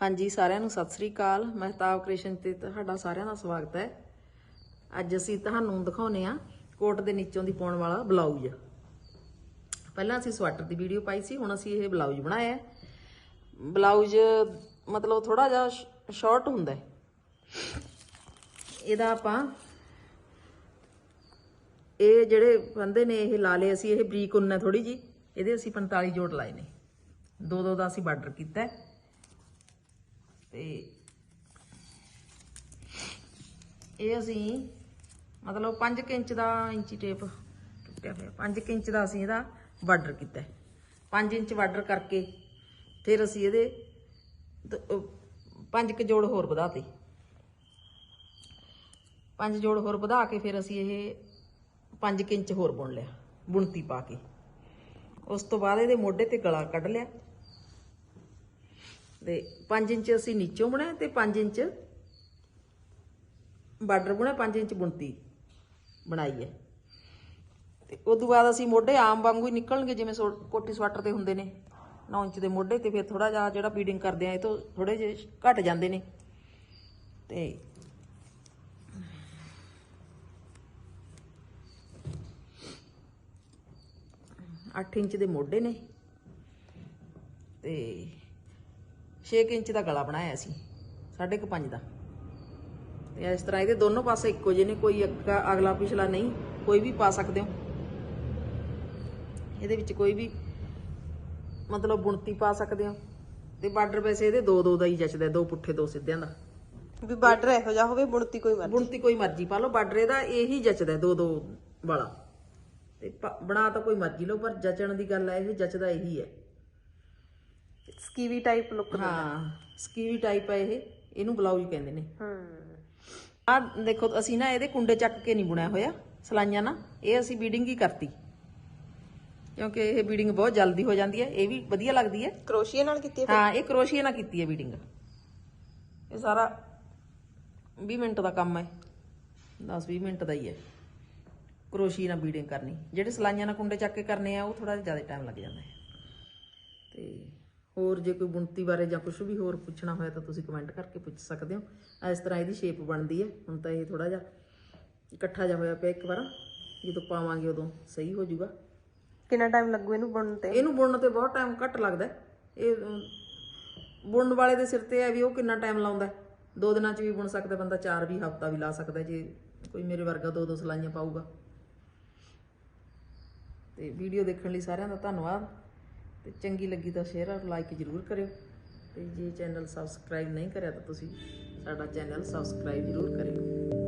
ਹਾਂਜੀ, ਸਾਰਿਆਂ ਨੂੰ ਸਤਿ ਸ੍ਰੀ ਅਕਾਲ। ਮਹਿਤਾਬ ਕ੍ਰਿਸ਼ਨ ਤੇ ਤੁਹਾਡਾ ਸਾਰਿਆਂ ਦਾ ਸਵਾਗਤ ਹੈ। ਅੱਜ ਅਸੀਂ ਤੁਹਾਨੂੰ ਦਿਖਾਉਨੇ ਆ ਕੋਟ ਦੇ ਨੀਚੋਂ ਦੀ ਪਾਉਣ ਵਾਲਾ ਬਲਾਊਜ਼ ਪਹਿਲਾਂ ਅਸੀਂ ਸਵੈਟਰ ਦੀ ਵੀਡੀਓ ਪਾਈ ਸੀ, ਹੁਣ ਅਸੀਂ ਇਹ ਬਲਾਊਜ਼ ਬਣਾਇਆ ਹੈ। ਬਲਾਊਜ਼ ਮਤਲਬ ਥੋੜਾ ਜਿਹਾ ਸ਼ਾਰਟ ਹੁੰਦਾ ਹੈ। ਇਹਦਾ ਆਪਾਂ ਇਹ ਜਿਹੜੇ ਬੰਦੇ ਨੇ ਇਹ ਲਾ ਲਏ, ਅਸੀਂ ਇਹ ਬਰੀਕ ਉਨ ਹੈ ਥੋੜੀ ਜੀ ਇਹਦੇ ਅਸੀਂ 45 ਜੋੜ ਲਾਏ ਨੇ। ਦੋ ਦੋ ਦਾ ਅਸੀਂ ਬਾਰਡਰ ਕੀਤਾ ਹੈ। ਤੇ ਇਹ ਅਸੀਂ ਮਤਲਬ 5 ਇੰਚ ਦਾ ਇੰਚੀ ਟੇਪ ਟੁੱਟਿਆ ਹੋਇਆ 5 ਇੰਚ ਦਾ ਅਸੀਂ ਇਹਦਾ ਬਾਰਡਰ ਕੀਤਾ 5 ਇੰਚ ਬਾਰਡਰ ਕਰਕੇ ਫਿਰ ਅਸੀਂ ਇਹਦੇ ਪੰਜ ਕ ਜੋੜ ਹੋਰ ਵਧਾਤੇ। ਪੰਜ ਜੋੜ ਹੋਰ ਵਧਾ ਕੇ ਫਿਰ ਅਸੀਂ ਇਹ 5 ਇੰਚ ਹੋਰ ਬੁਣ ਲਿਆ, ਬੁਣਤੀ ਪਾ ਕੇ। ਉਸ ਤੋਂ ਬਾਅਦ ਇਹਦੇ ਮੋਢੇ ਤੇ ਗਲਾ ਕੱਢ ਲਿਆ। ਤੇ 5 ਇੰਚ ਅਸੀਂ ਨੀਚੋਂ ਬੁਣਿਆ ਤੇ 5 ਇੰਚ ਬਾਰਡਰ ਬੁਣਿਆ 5 ਇੰਚ ਬੁਣਤੀ ਬਣਾਈ ਹੈ। ਤੇ ਉਸ ਤੋਂ ਬਾਅਦ ਅਸੀਂ ਮੋਢੇ ਆਮ ਵਾਂਗੂ ਹੀ ਨਿਕਲਣਗੇ, ਜਿਵੇਂ ਸੋ- ਕੋਟੀ ਸਵੈਟਰ ਤੇ ਹੁੰਦੇ ਨੇ 9 ਇੰਚ ਦੇ ਮੋਢੇ ਤੇ ਫਿਰ ਥੋੜਾ ਜਿਹਾ ਜਿਹੜਾ ਬੀਡਿੰਗ ਕਰਦੇ ਆ, ਇਹ ਤੋਂ ਥੋੜੇ ਜਿਹੇ ਘਟ ਜਾਂਦੇ ਨੇ। ਤੇ ਅੱਠ ਇੰਚ ਦੇ ਮੋਢੇ ਨੇ। ਤੇ 6 ਇੰਚ ਦਾ ਗਲਾ ਬਣਾਇਆ ਸੀ ਸਾਢੇ ਕੁ ਪੰਜ ਦਾ। ਤੇ ਇਸ ਤਰ੍ਹਾਂ ਇਹਦੇ ਦੋਨੋਂ ਪਾਸੇ ਇੱਕੋ ਜਿਹੇ ਨੇ ਕੋਈ ਅੱਗਾ ਅਗਲਾ ਪਿਛਲਾ ਨਹੀਂ ਕੋਈ ਵੀ ਪਾ ਸਕਦੇ ਹੋ। ਇਹਦੇ ਵਿੱਚ ਕੋਈ ਵੀ ਮਤਲਬ ਬੁਣਤੀ ਪਾ ਸਕਦੇ ਹੋ। ਤੇ ਬਾਰਡਰ ਵੈਸੇ ਇਹਦੇ ਦੋ ਦੋ ਦਾ ਹੀ ਜੱਚਦਾ ਦੋ ਪੁੱਠੇ ਦੋ ਸਿੱਧਿਆਂ ਦਾ। ਵੀ ਬਾਰਡਰ ਇਹੋ ਜਿਹਾ ਹੋਵੇ ਬੁਣਤੀ ਕੋਈ ਮਰਜ਼ੀ। ਬੁਣਤੀ ਕੋਈ ਮਰਜ਼ੀ ਪਾ ਲਓ ਬਾਰਡਰ ਇਹਦਾ ਇਹੀ ਜੱਚਦਾ ਦੋ ਦੋ ਵਾਲਾ। ਤੇ ਬਣਾ ਤਾਂ ਕੋਈ ਮਰਜ਼ੀ ਲਓ ਪਰ ਜਚਣ ਦੀ ਗੱਲ ਹੈ ਇਹ ਜੱਚਦਾ ਇਹੀ ਹੈ। ਸਕੀਵੀ ਟਾਈਪ ਲੁੱਕ ਹਾਂ ਸਕੀਵੀ ਟਾਈਪ ਹੈ ਇਹ ਇਹਨੂੰ ਬਲਾਊਜ਼ ਕਹਿੰਦੇ ਨੇ। ਹੂੰ। ਆ ਦੇਖੋ ਅਸੀਂ ਨਾ ਇਹਦੇ ਕੁੰਡੇ ਚੱਕ ਕੇ ਨਹੀਂ ਬੁਣਿਆ ਹੋਇਆ ਸਲਾਈਆਂ ਨਾ ਇਹ ਅਸੀਂ ਬੀਡਿੰਗ ਹੀ ਕਰਤੀ। ਕਿਉਂਕਿ ਇਹ ਬੀਡਿੰਗ ਬਹੁਤ ਜਲਦੀ ਹੋ ਜਾਂਦੀ ਹੈ ਇਹ ਵੀ ਵਧੀਆ ਲੱਗਦੀ ਹੈ। ਕਰੋਸ਼ੀਏ ਨਾਲ ਕੀਤੀ ਹੈ ਹਾਂ ਇਹ ਕਰੋਸ਼ੀਏ ਨਾਲ ਕੀਤੀ ਹੈ ਬੀਡਿੰਗ ਇਹ ਸਾਰਾ 20 ਮਿੰਟ ਦਾ ਕੰਮ ਹੈ। 10-20 ਮਿੰਟ ਦਾ ਹੀ ਹੈ। ਕਰੋਸ਼ੀਏ ਨਾਲ ਬੀਡਿੰਗ ਕਰਨੀ। ਜਿਹੜੇ ਸਲਾਈਆਂ ਨਾਲ ਕੁੰਡੇ ਚੱਕ ਕੇ ਕਰਨੇ ਆ ਉਹ ਥੋੜਾ ਜ਼ਿਆਦਾ ਟਾਈਮ ਲੱਗ ਜਾਂਦਾ ਹੈ। ਤੇ ਹੋਰ ਜੇ ਕੋਈ ਬੁਣਤੀ ਬਾਰੇ ਜਾਂ ਕੁਝ ਵੀ ਹੋਰ ਪੁੱਛਣਾ ਹੋਇਆ ਤਾਂ ਤੁਸੀਂ ਕਮੈਂਟ ਕਰਕੇ ਪੁੱਛ ਸਕਦੇ ਹੋ। ਇਸ ਤਰ੍ਹਾਂ ਇਹਦੀ ਸ਼ੇਪ ਬਣਦੀ ਹੈ। ਹੁਣ ਤਾਂ ਇਹ ਥੋੜਾ ਜਿਹਾ ਇਕੱਠਾ ਜਿਹਾ ਹੋਇਆ ਪਿਆ ਇੱਕ ਵਾਰ। ਜਦੋਂ ਪਾਵਾਂਗੇ ਉਦੋਂ ਸਹੀ ਹੋ ਜਾਊਗਾ। ਕਿੰਨਾ ਟਾਈਮ ਲੱਗੂ ਇਹਨੂੰ ਬੁਣਨ ਤੇ? ਇਹਨੂੰ ਬੁਣਨ ਤੇ ਬਹੁਤ ਟਾਈਮ ਘੱਟ ਲੱਗਦਾ। ਇਹ ਬੁਣਨ ਵਾਲੇ ਦੇ ਸਿਰ ਤੇ ਹੈ ਵੀ ਉਹ ਕਿੰਨਾ ਟਾਈਮ ਲਾਉਂਦਾ। ਦੋ ਦਿਨਾਂ ਚ ਵੀ ਬੁਣ ਸਕਦਾ ਬੰਦਾ ਚਾਰ ਵੀ ਹਫਤਾ ਵੀ ਲਾ ਸਕਦਾ ਜੇ ਕੋਈ ਮੇਰੇ ਵਰਗਾ ਦੋ ਦੋ ਸਲਾਈਆਂ ਪਾਊਗਾ। ਤੇ ਵੀਡੀਓ ਦੇਖਣ ਲਈ ਸਾਰਿਆਂ ਦਾ ਧੰਨਵਾਦ। ਤੇ ਚੰਗੀ ਲੱਗੀ ਤਾਂ ਸ਼ੇਅਰ ਔਰ ਲਾਈਕ ਜ਼ਰੂਰ ਕਰਿਓ। ਤੇ ਜੇ ਚੈਨਲ ਸਬਸਕ੍ਰਾਈਬ ਨਹੀਂ ਕਰਿਆ ਤਾਂ ਤੁਸੀਂ ਸਾਡਾ ਚੈਨਲ ਸਬਸਕ੍ਰਾਈਬ ਜ਼ਰੂਰ ਕਰਿਓ।